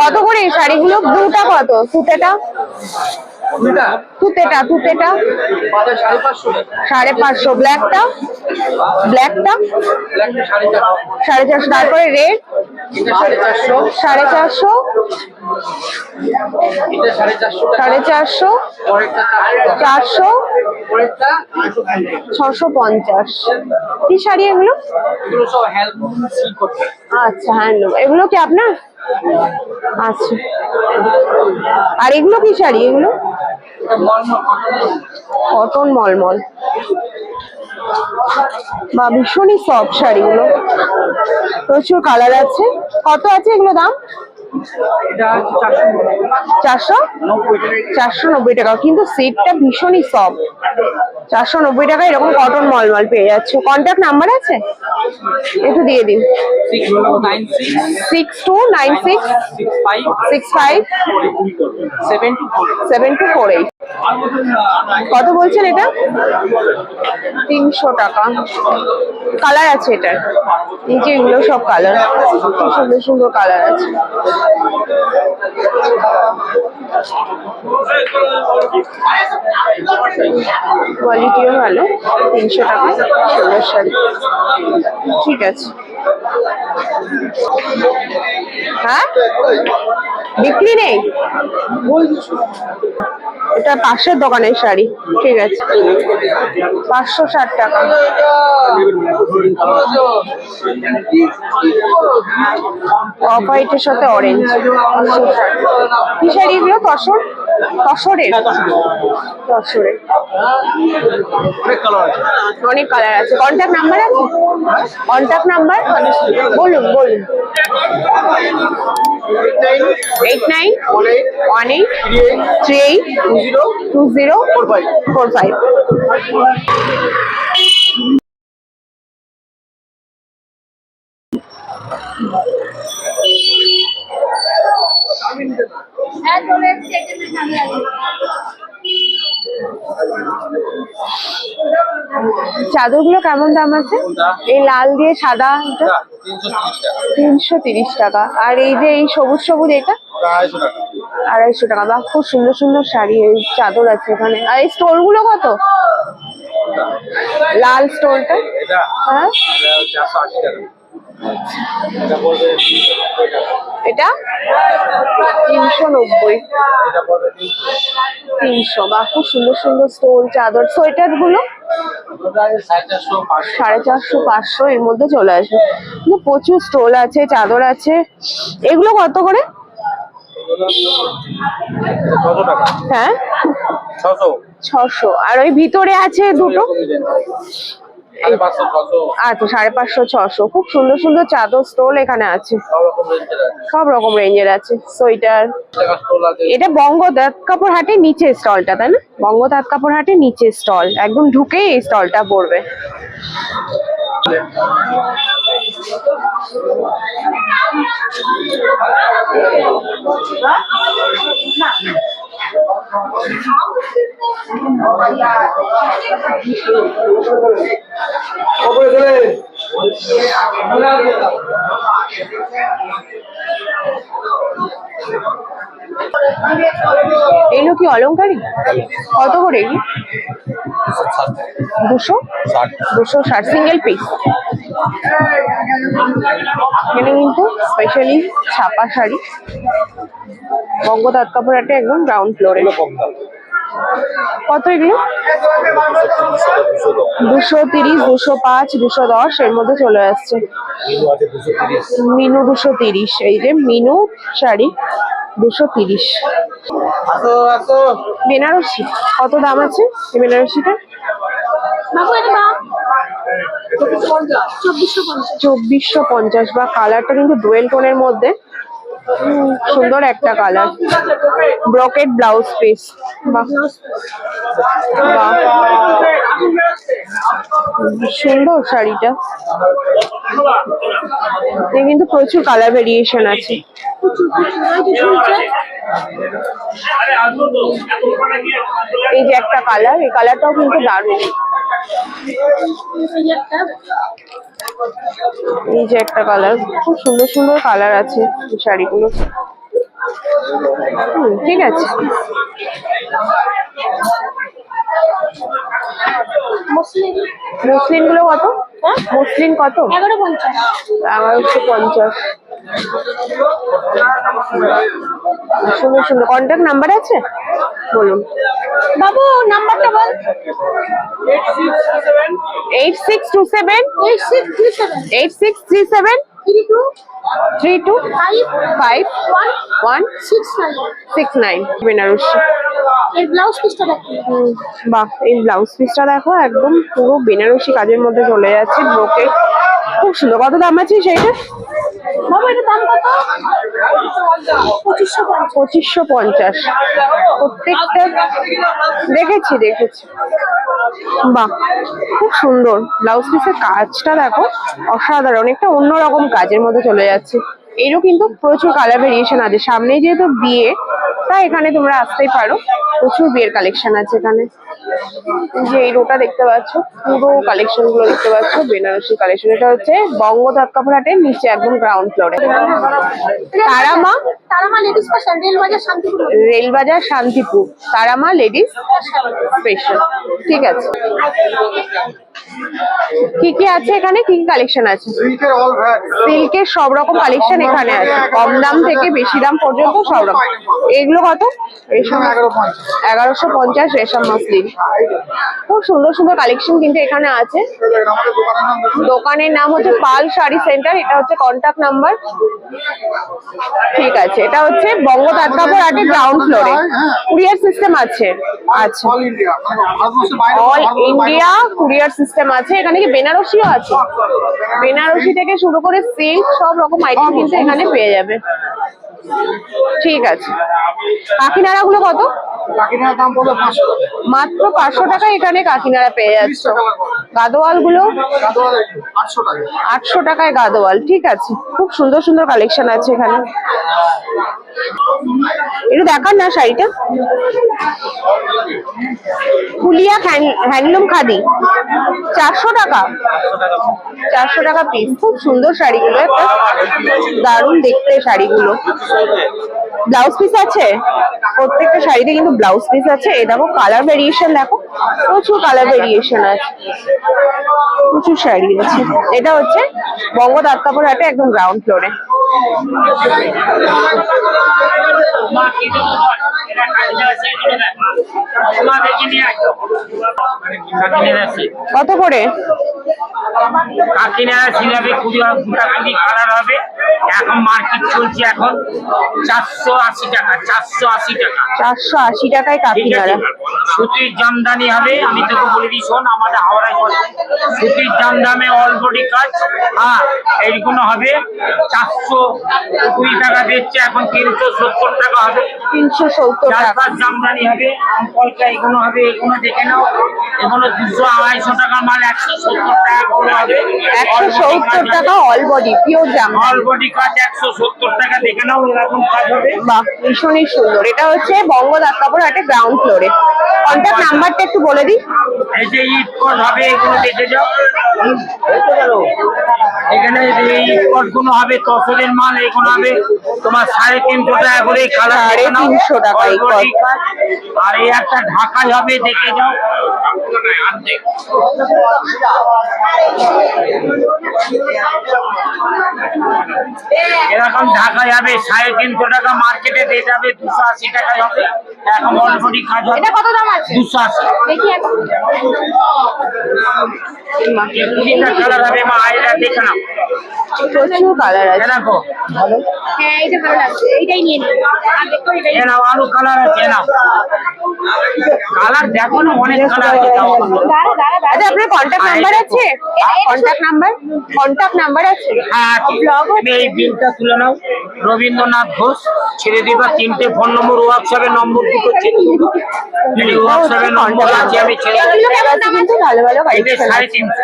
কত করে এই শাড়িগুলো? ব্লুটা কত? সুতেটা? তুতেটা তুতেটা সাড়ে পাঁচশো সাড়ে পাঁচশো। ব্ল্যাকটা? ব্ল্যাকটা? ব্ল্যাকটা সাড়ে চারশো। তারপরে রেড? সাড়ে চারশো। সাড়ে চারশো। চারশো। ছশো পঞ্চাশ। কি শাড়ি এগুলো? আচ্ছা হ্যান্ডলুম। এগুলো কি আপনার? আচ্ছা। আর এগুলো কি শাড়ি এগুলো? কটন মলমল বা ভীষণই সফট শাড়িগুলো। প্রচুর কালার আছে। কত আছে এগুলো দাম? চারশো চারশো? নব্বই টাকা। কিন্তু সেটটা ভীষণই সফট চারশো নব্বই টাকা এরকম কটন মলমল পেয়ে যাচ্ছে। কন্ট্যাক্ট নাম্বার আছে? একটু দিয়ে দিন। Six two nine six six five seven two four eight কত বলছেন এটা? তিনশো টাকা। কালার আছে এটার। নিচে এগুলো সব কালার খুব সুন্দর সুন্দর কালার আছে। কোয়ালিটিও ভালো। তিনশো টাকা। সুন্দর শাড়ি ঠিক আছে। হ্যাঁ? বিক্রি নেই? এটা পাশের দোকানের শাড়ি, ঠিক আছে। পাঁচশো ষাট টাকা। অফ হোয়াইটের সাথে অরেঞ্জ কি শাড়ি এগুলো তসর অনেক কালার আছে। অনেক কালার আছে। কন্ট্যাক্ট নাম্বার আছে? কন্ট্যাক্ট নাম্বার বলুন বলুন। Eight nine one eight three eight two zero four five four five চাদরগুলো কেমন দাম আছে? এই লাল দিয়ে সাদা তিনশো তিরিশ টাকা। আর এই যে এই সবুজ সবুজ এটা? আড়াইশো টাকা। বা খুব সুন্দর সুন্দর শাড়ি এই চাদর আছে এখানে। আর এই স্টোলগুলো কত? লাল স্টোলটা? হ্যাঁ? এটা তিনশো নব্বই। তিনশো বা খুব সুন্দর সুন্দর স্টোল চাদর সোয়েটারগুলো সাড়ে চারশো পাঁচশো এর মধ্যে চলে আসবে। প্রচুর স্টোল আছে চাদর আছে। এগুলো কত করে? ছশো হ্যাঁ? ছশো। আর ওই ভিতরে আছে দুটো? আচ্ছা সাড়ে পাঁচশো ছশো। খুব সুন্দর সুন্দর চাদর স্টোল এখানে আছে। সব রকম রেঞ্জের আছে। সোয়েটার। এটা বঙ্গ দাঁত কাপড় হাটের নিচে স্টলটা তাই না? বঙ্গ দাঁত কাপড় হাটের নিচে স্টল একদম ঢুকেই এই স্টলটা পড়বে। চলে এগুলো কি অলংকারী? কত করে দুশো ষাট। দুশো ষাট। সিঙ্গেল পিস এখানে কিন্তু স্পেশালি ছাপা শাড়ি। বঙ্গ তাঁত কাপড় হাটে একদম গ্রাউন্ড ফ্লোরে কত এগুলো? দুশো তিরিশ দুশো পাঁচ দুশো দশ এর মধ্যে চলে আসছে। মিনু দুশো তিরিশ। এই যে মিনু শাড়ি দুশো তিরিশ। বেনারসি কত দাম আছে এই বেনারসিটা? চব্বিশশো পঞ্চাশ বা কালারটা কিন্তু ডুয়েল টোনের মধ্যে। সুন্দর একটা কালার। ব্রকেট blouse piece. সুন্দর শাড়িটা। কিন্তু প্রচুর কালার ভেরিয়েশন আছে। এই যে একটা কালার, এই কালারটাও কিন্তু দারুণ। এই যে একটা কালার খুব সুন্দর সুন্দর কালার আছে শাড়িগুলো। ঠিক আছে। মসলিনগুলো কত মসলিন কত? এগারো পঞ্চাশ এগারোশো পঞ্চাশ। সুন্দর সুন্দর। কন্ট্যাক্ট নাম্বার আছে? বলুন। বাবু নাম্বারটা বল। Eight six two seven. Eight six three seven. Three two. Five. One. Six nine. Banarasi এর ব্লাউজ পিসটা দেখো। বাহ এই ব্লাউজ পিসটা দেখো একদম পুরো বেনারসি কাজের মধ্যে চলে যাচ্ছে ব্রোকে খুব সুন্দর। কত দাম আছে সেইটা? পঁচিশশো পঞ্চাশ। প্রত্যেকটা দেখেছি দেখেছি। বাহ, খুব সুন্দর। ব্লাউজ পিসের কাজটা দেখো, অসাধারণ। একটা অন্যরকম কাজের মধ্যে চলে যাচ্ছে। এরও কিন্তু প্রচুর কালার ভেরিয়েশন আছে। সামনে যেহেতু বিয়ে তাই এখানে তোমরা আসতেই পারো। প্রচুর বিয়ের কালেকশন আছে এখানে। যে এই রোটা দেখতে পাচ্ছ পুরো কালেকশনগুলো দেখতে পাচ্ছ বেনারসি কালেকশন এটা হচ্ছে বঙ্গ কাপড়হাটের নিচে একদম গ্রাউন্ড ফ্লোরে Tarama Tarama ladies fashion Railbazar Shantipur. Railbazar Shantipur. Tarama ladies special ঠিক আছে। কি কি আছে এখানে? কি কি কালেকশন আছে? সিল্কের অল সিল্কের সব রকম কালেকশন এখানে আছে। কম দাম থেকে বেশি দাম পর্যন্ত সব রকম এগুলো কত? রেশম এগারোশো পঞ্চাশ রেশম মসলিন খুব সুন্দর সুন্দর কালেকশন কিন্তু এখানে আছে। দোকানের নাম হচ্ছে পাল শাড়ি সেন্টার এটা হচ্ছে কন্টাক্ট নাম্বার ঠিক আছে এটা হচ্ছে বঙ্গ তাঁতকাপড় আটে গ্রাউন্ড ফ্লোরে কুরিয়ার সিস্টেম আছে। আচ্ছা। অল মানে ইন্ডিয়া কুরিয়ার সিস্টেম আছে। এখানে কি বেনারসিও আছে? বেনারসি থেকে শুরু করে সিল্ক সব রকম আইটেম কিন্তু এখানে পেয়ে যাবে। ঠিক আছে। পাখি গুলো কত? কাকিনার মাত্র পাঁচশো টাকা এখানে কাকিনাড়া পেয়ে যাচ্ছে। গাদোয়ালগুলো আটশো টাকায় গাদোয়াল ঠিক আছে। খুব সুন্দর সুন্দর কালেকশন আছে এখানে। একটু দেখান না শাড়িটা। ফুলিয়া হ্যান্ডলুম খাদি। চারশো টাকা। চারশো টাকা পিস খুব সুন্দর শাড়িগুলো একটা। দারুণ দেখতে শাড়িগুলো। ব্লাউজ পিস আছে? প্রত্যেকটা শাড়িতে কিন্তু ব্লাউজ পিস আছে। এই দেখো কালার ভেরিয়েশন দেখো, প্রচুর কালার ভেরিয়েশন আছে। প্রচুর শাড়ি আছে। এটা হচ্ছে বঙ্গ তাঁতকাপড় হাটে একদম গ্রাউন্ড ফ্লোরে কত করে? কাকিনাড়া সিলাবে কুড়ি কুড়ি কালার হবে। এখন মার্কেট চলছে এখন চারশো আশি টাকা চারশো আশি টাকা। চারশো আশি টাকায় আছে? সুতির জামদানি হবে আমি তোকে বলে দিই শোন আমাদের হাওড়ায় করে সুতির জামদামে অল বডি কাজ। হ্যাঁ এইগুলো হবে চারশো কুড়ি টাকা দিচ্ছে এখন তিনশো সত্তর টাকা হবে। তিনশো সত্তর টাকা। জামদানি হবে পয়সা এগুলো হবে এগুলো দেখে নাও। এগুলো দুশো আড়াইশো টাকা মাল একশো সত্তর টাকা করে হবে। একশো সত্তর টাকা অল বডি পিওর জামা অল বডি কাজ একশো সত্তর টাকা দেখে নাও এরকম কাজ হবে। বাহ ভীষণই সুন্দর। এটা হচ্ছে বঙ্গ কাপড় হাটে গ্রাউন্ড ফ্লোরে কন্ট্যাক্ট নাম্বারটা একটু বলে দিই। এই যে কোড হবে এগুলো দেখে যাও। এখানে ঈদগুলো হবে তসরের মাল এগুলো হবে। তোমার সাড়ে তিনশো টাকা করে কালার সাড়ে তিনশো টাকা আর এই একটা ঢাকাই হবে দেখে যাও। এরকম ঢাকায় হবে সাড়ে তিনশো টাকা মার্কেটে দিয়ে যাবে দুশো আশি টাকায় হবে। এখন অলরেডি কাজ হবে কত দাম আছে? দুশো আশি। কুড়িটা কালার হবে মা এটা দেখে নাও। প্রচুর কালার আছে। দেখো। হ্যাঁ ভালো লাগছে। এইটাই নিয়ে আর কালার আছে নাও। কালার দেখো না অনেক কালার আছে আচ্ছা আপনার কন্ট্যাক্ট নাম্বার আছে? কন্ট্যাক্ট নাম্বার কন্ট্যাক্ট নাম্বার আছে। হ্যাঁ এই বিলটা তুলে নাও। রবীন্দ্রনাথ ঘোষ ছেড়ে দিবা তিনটে ফোন নম্বর হোয়াটসঅ্যাপে নম্বর দুটো ছেড়ে দিবা। হোয়াটসঅ্যাপের নম্বর আছে আমি ছেড়ে দিবো ভালো ভালো সাড়ে তিনশো।